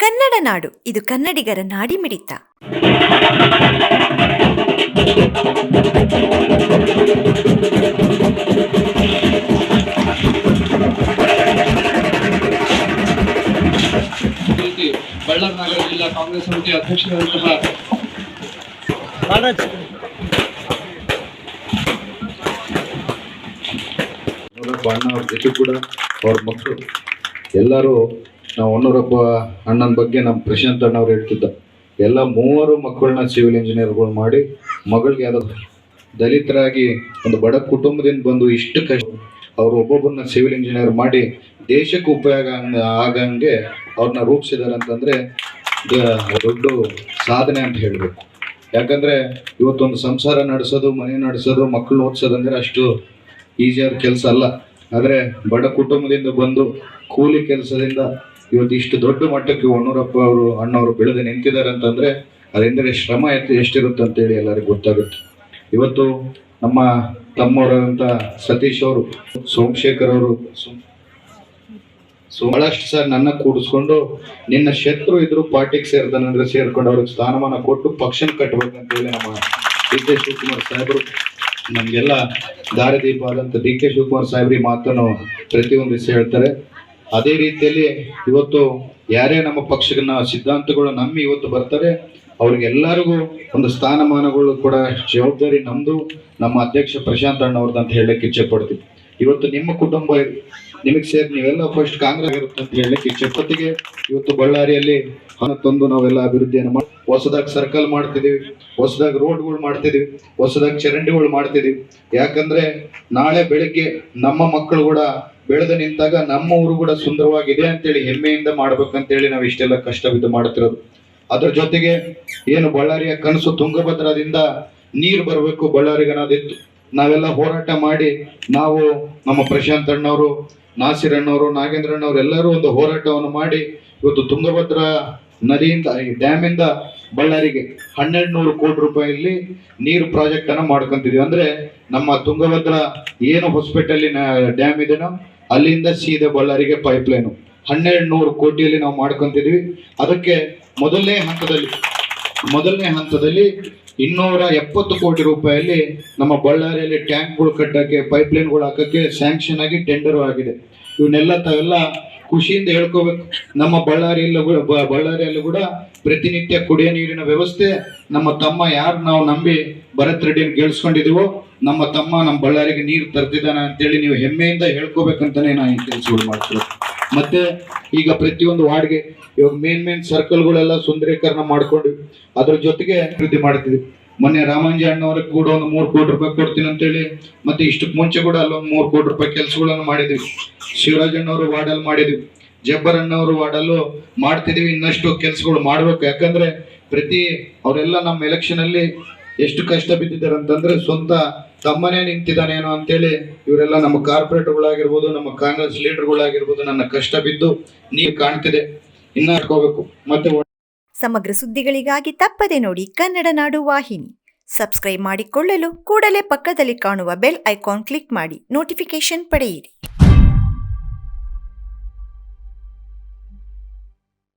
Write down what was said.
ಕನ್ನಡ ನಾಡು ಇದು ಕನ್ನಡಿಗರ ನಾಡಿ ಮಿಡಿತ ಬಳ್ಳಾರಿ ನಗರ ಜಿಲ್ಲಾ ಕಾಂಗ್ರೆಸ್ ಸಮಿತಿ ಅಧ್ಯಕ್ಷರಾದಂತಹ ಅಣ್ಣ ಅವ್ರ ಜೊತೆ ಕೂಡ ಅವ್ರ ಮಕ್ಕಳು ಎಲ್ಲರೂ ನಾವು ಹೊನ್ನೂರಪ್ಪ ಅಣ್ಣನ ಬಗ್ಗೆ ನಮ್ಮ ಪ್ರಶಾಂತ್ ಅಣ್ಣ ಅವ್ರು ಹೇಳ್ತಿದ್ದ. ಎಲ್ಲ ಮೂವರು ಮಕ್ಕಳನ್ನ ಸಿವಿಲ್ ಇಂಜಿನಿಯರ್ಗಳು ಮಾಡಿ ಮಗಳಿಗೆ ಅದು ದಲಿತರಾಗಿ ಒಂದು ಬಡ ಕುಟುಂಬದಿಂದ ಬಂದು ಇಷ್ಟು ಕಷ್ಟ ಅವ್ರು ಒಬ್ಬೊಬ್ಬರನ್ನ ಸಿವಿಲ್ ಇಂಜಿನಿಯರ್ ಮಾಡಿ ದೇಶಕ್ಕೆ ಉಪಯೋಗ ಆಗಂಗೆ ಅವ್ರನ್ನ ರೂಪಿಸಿದ್ದಾರೆ ಅಂತಂದ್ರೆ ದೊಡ್ಡ ಸಾಧನೆ ಅಂತ ಹೇಳಬೇಕು. ಯಾಕಂದ್ರೆ ಇವತ್ತೊಂದು ಸಂಸಾರ ನಡೆಸೋದು, ಮನೆ ನಡೆಸೋದು ಮಕ್ಕಳು ಓದಿಸೋದಂದ್ರೆ ಅಷ್ಟು ಈಸಿಯಾದ ಕೆಲಸ ಅಲ್ಲ. ಆದರೆ ಬಡ ಕುಟುಂಬದಿಂದ ಬಂದು ಕೂಲಿ ಕೆಲಸದಿಂದ ಇವತ್ತು ಇಷ್ಟು ದೊಡ್ಡ ಮಟ್ಟಕ್ಕೆ ಹೊನ್ನೂರಪ್ಪ ಅವರು, ಅಣ್ಣವರು ಬೆಳೆದು ನಿಂತಿದ್ದಾರೆ ಅಂತಂದ್ರೆ ಅದೆಂದರೆ ಶ್ರಮ ಎತ್ತ ಎಷ್ಟಿರುತ್ತೆ ಅಂತೇಳಿ ಎಲ್ಲರಿಗೂ ಗೊತ್ತಾಗುತ್ತೆ. ಇವತ್ತು ನಮ್ಮ ತಮ್ಮವರಂತ ಸತೀಶ್ ಅವರು, ಸೋಮಶೇಖರ್ ಅವರು ಸೊ ಬಹಳಷ್ಟು ಸರ್ ನನ್ನ ಕೂಡಿಸ್ಕೊಂಡು ನಿನ್ನ ಶತ್ರು ಇದ್ರು ಪಾರ್ಟಿಗೆ ಸೇರ್ತಾನಂದ್ರೆ ಸೇರ್ಕೊಂಡು ಅವ್ರಿಗೆ ಸ್ಥಾನಮಾನ ಕೊಟ್ಟು ಪಕ್ಷನ ಕಟ್ಟಬೇಕಂತೇಳಿ ನಮ್ಮ ಡಿ ಕೆ ಶಿವಕುಮಾರ್ ಸಾಹೇಬರು, ನಮಗೆಲ್ಲ ದಾರಿದೀಪ ಆದಂತ ಡಿ ಕೆ ಶಿವಕುಮಾರ್ ಸಾಹೇಬ್ರಿ ಮಾತನ್ನು ಪ್ರತಿಯೊಂದು ದಿವಸ ಹೇಳ್ತಾರೆ. ಅದೇ ರೀತಿಯಲ್ಲಿ ಇವತ್ತು ಯಾರೇ ನಮ್ಮ ಪಕ್ಷನ ಸಿದ್ಧಾಂತಗಳು ನಂಬಿ ಇವತ್ತು ಬರ್ತಾರೆ, ಅವ್ರಿಗೆಲ್ಲರಿಗೂ ಒಂದು ಸ್ಥಾನಮಾನಗಳು ಕೂಡ ಜವಾಬ್ದಾರಿ ನಮ್ದು. ನಮ್ಮ ಅಧ್ಯಕ್ಷ ಪ್ರಶಾಂತ್ ಅಣ್ಣ ಅವ್ರದ್ದು ಅಂತ ಹೇಳಕ್ಕೆ ಇಚ್ಛೆ ಪಡ್ತೀವಿ. ಇವತ್ತು ನಿಮ್ಮ ಕುಟುಂಬ ನಿಮಗೆ ಸೇರಿ ನೀವೆಲ್ಲ ಫಸ್ಟ್ ಕಾಂಗ್ರೆಸ್ ಇರುತ್ತೆ ಅಂತ ಹೇಳಕ್ಕೆ ಇಚ್ಛೆ ಪಟ್ಟಿಗೆ ಇವತ್ತು ಬಳ್ಳಾರಿಯಲ್ಲಿ ಹಣ ತಂದು ನಾವೆಲ್ಲ ಅಭಿವೃದ್ಧಿಯನ್ನು ಮಾಡಿ, ಹೊಸದಾಗಿ ಸರ್ಕಲ್ ಮಾಡ್ತಿದೀವಿ ಹೊಸದಾಗಿ ರೋಡ್ಗಳು ಮಾಡ್ತಿದೀವಿ ಹೊಸದಾಗಿ ಚರಂಡಿಗಳು ಮಾಡ್ತಿದೀವಿ ಯಾಕಂದ್ರೆ ನಾಳೆ ಬೆಳಿಗ್ಗೆ ನಮ್ಮ ಮಕ್ಕಳು ಕೂಡ ಬೆಳೆದು ನಿಂತಾಗ ನಮ್ಮ ಊರು ಕೂಡ ಸುಂದರವಾಗಿದೆ ಅಂತೇಳಿ ಹೆಮ್ಮೆಯಿಂದ ಮಾಡ್ಬೇಕಂತೇಳಿ ನಾವು ಇಷ್ಟೆಲ್ಲ ಕಷ್ಟವಿದ್ದು ಮಾಡ್ತಿರೋದು. ಅದ್ರ ಜೊತೆಗೆ ಏನು ಬಳ್ಳಾರಿಯ ಕನಸು ತುಂಗಭದ್ರದಿಂದ ನೀರು ಬರಬೇಕು ಬಳ್ಳಾರಿಗೆ ಅನ್ನೋದಿತ್ತು ನಾವೆಲ್ಲ ಹೋರಾಟ ಮಾಡಿ ನಾವು ನಮ್ಮ ಪ್ರಶಾಂತ್ ಅಣ್ಣವರು, ನಾಸಿರ್ ಅಣ್ಣವರು, ನಾಗೇಂದ್ರ ಅಣ್ಣವರು ಎಲ್ಲರೂ ಒಂದು ಹೋರಾಟವನ್ನು ಮಾಡಿ ಇವತ್ತು ತುಂಗಭದ್ರಾ ನದಿಯಿಂದ, ಈ ಡ್ಯಾಮಿಂದ ಬಳ್ಳಾರಿಗೆ ಹನ್ನೆರಡು ನೂರು ಕೋಟಿ ರೂಪಾಯಿಯಲ್ಲಿ ನೀರು ಪ್ರಾಜೆಕ್ಟ್ ಅನ್ನ ಮಾಡ್ಕೊಂತಿದ್ವಿ. ಅಂದ್ರೆ ನಮ್ಮ ತುಂಗಭದ್ರಾ ಏನು ಹಾಸ್ಪಿಟಲ್ ಡ್ಯಾಮ್ ಇದೆನೋ ಅಲ್ಲಿಂದ ಸೀದಾ ಬಳ್ಳಾರಿಗೆ ಪೈಪ್ ಲೈನು ಹನ್ನೆರಡು ನೂರು ಕೋಟಿಯಲ್ಲಿ ನಾವು ಮಾಡ್ಕೊಂತಿದ್ವಿ. ಅದಕ್ಕೆ ಮೊದಲನೇ ಹಂತದಲ್ಲಿ ಮೊದಲನೇ ಹಂತದಲ್ಲಿ ಇನ್ನೂರ ಎಪ್ಪತ್ತು ಕೋಟಿ ರೂಪಾಯಲ್ಲಿ ನಮ್ಮ ಬಳ್ಳಾರಿಯಲ್ಲಿ ಟ್ಯಾಂಕ್ಗಳು ಕಟ್ಟಕ್ಕೆ ಪೈಪ್ ಲೈನ್ಗಳು ಹಾಕಕ್ಕೆ ಸ್ಯಾಂಕ್ಷನ್ ಆಗಿ ಟೆಂಡರ್ ಆಗಿದೆ. ಇವನ್ನೆಲ್ಲ ತಾವೆಲ್ಲ ಖುಷಿಯಿಂದ ಹೇಳ್ಕೋಬೇಕು. ನಮ್ಮ ಬಳ್ಳಾರಿಯಲ್ಲೂ ಕೂಡ ಬಳ್ಳಾರಿಯಲ್ಲೂ ಕೂಡ ಪ್ರತಿನಿತ್ಯ ಕುಡಿಯೋ ನೀರಿನ ವ್ಯವಸ್ಥೆ ನಮ್ಮ ತಮ್ಮ ಯಾರು ನಾವು ನಂಬಿ ಭರತ್ ರೆಡ್ಡಿಯನ್ನು ಗೆಲ್ಸ್ಕೊಂಡಿದೀವೋ ನಮ್ಮ ತಮ್ಮ ನಮ್ಮ ಬಳ್ಳಾರಿಗೆ ನೀರು ತರ್ತಿದ್ದಾನೆ ಅಂತೇಳಿ ನೀವು ಹೆಮ್ಮೆಯಿಂದ ಹೇಳ್ಕೋಬೇಕಂತಾನೆ ನಾನು ಈ ಕೆಲಸಗಳು ಮಾಡ್ತೀನಿ. ಮತ್ತೆ ಈಗ ಪ್ರತಿಯೊಂದು ವಾರ್ಡ್ಗೆ ಇವಾಗ ಮೇನ್ ಮೇನ್ ಸರ್ಕಲ್ಗಳೆಲ್ಲ ಸುಂದರೀಕರಣ ಮಾಡ್ಕೊಂಡು ಅದ್ರ ಜೊತೆಗೆ ಅಭಿವೃದ್ಧಿ ಮಾಡ್ತಿದ್ವಿ. ಮೊನ್ನೆ ರಾಮಾಂಜಿ ಅಣ್ಣವ್ರಿಗೆ ಕೂಡ ಒಂದು ಮೂರು ಕೋಟಿ ರೂಪಾಯಿ ಕೊಡ್ತೀನಿ ಅಂತೇಳಿ, ಮತ್ತೆ ಇಷ್ಟಕ್ಕೆ ಮುಂಚೆ ಕೂಡ ಅಲ್ಲೊಂದು ಮೂರು ಕೋಟಿ ರೂಪಾಯಿ ಕೆಲಸಗಳನ್ನು ಮಾಡಿದ್ವಿ. ಶಿವರಾಜಣ್ಣವರು ವಾರ್ಡಲ್ಲಿ ಮಾಡಿದ್ವಿ. ಜಬ್ಬರ್ ಅಣ್ಣವರು ವಾರ್ಡಲ್ಲೂ ಮಾಡ್ತಿದ್ದೀವಿ ಇನ್ನಷ್ಟು ಕೆಲಸಗಳು ಮಾಡ್ಬೇಕು. ಯಾಕಂದ್ರೆ ಪ್ರತಿ ಅವರೆಲ್ಲ ನಮ್ಮ ಎಲೆಕ್ಷನ್ ಅಲ್ಲಿ ಎಷ್ಟು ಕಷ್ಟ ಬಿದ್ದಿದ್ದಾರೆ ಅಂತಂದ್ರೆ ಸ್ವಂತ ತಮ್ಮನೇ ನಿಂತಿದ್ದಾನೇನೋ ಅಂತೇಳಿ ಇವರೆಲ್ಲ ನಮ್ಮ ಕಾರ್ಪೊರೇಟರ್ಗಳಾಗಿರ್ಬೋದು, ನಮ್ಮ ಕಾಂಗ್ರೆಸ್ ಲೀಡರ್ಗಳಾಗಿರ್ಬೋದು ನನ್ನ ಕಷ್ಟ ಬಿದ್ದು ನೀರು ಕಾಣ್ತಿದೆ. ಇನ್ನ ಹಾಕೋಬೇಕು ಮತ್ತೆ ಸಮಗ್ರ ಸುದ್ದಿಗಳಿಗಾಗಿ ತಪ್ಪದೆ ನೋಡಿ ಕನ್ನಡ ನಾಡು ವಾಹಿನಿ. ಸಬ್ಸ್ಕ್ರೈಬ್ ಮಾಡಿಕೊಳ್ಳಲು ಕೂಡಲೇ ಪಕ್ಕದಲ್ಲಿ ಕಾಣುವ ಬೆಲ್ ಐಕಾನ್ ಕ್ಲಿಕ್ ಮಾಡಿ ನೋಟಿಫಿಕೇಶನ್ ಪಡೆಯಿರಿ.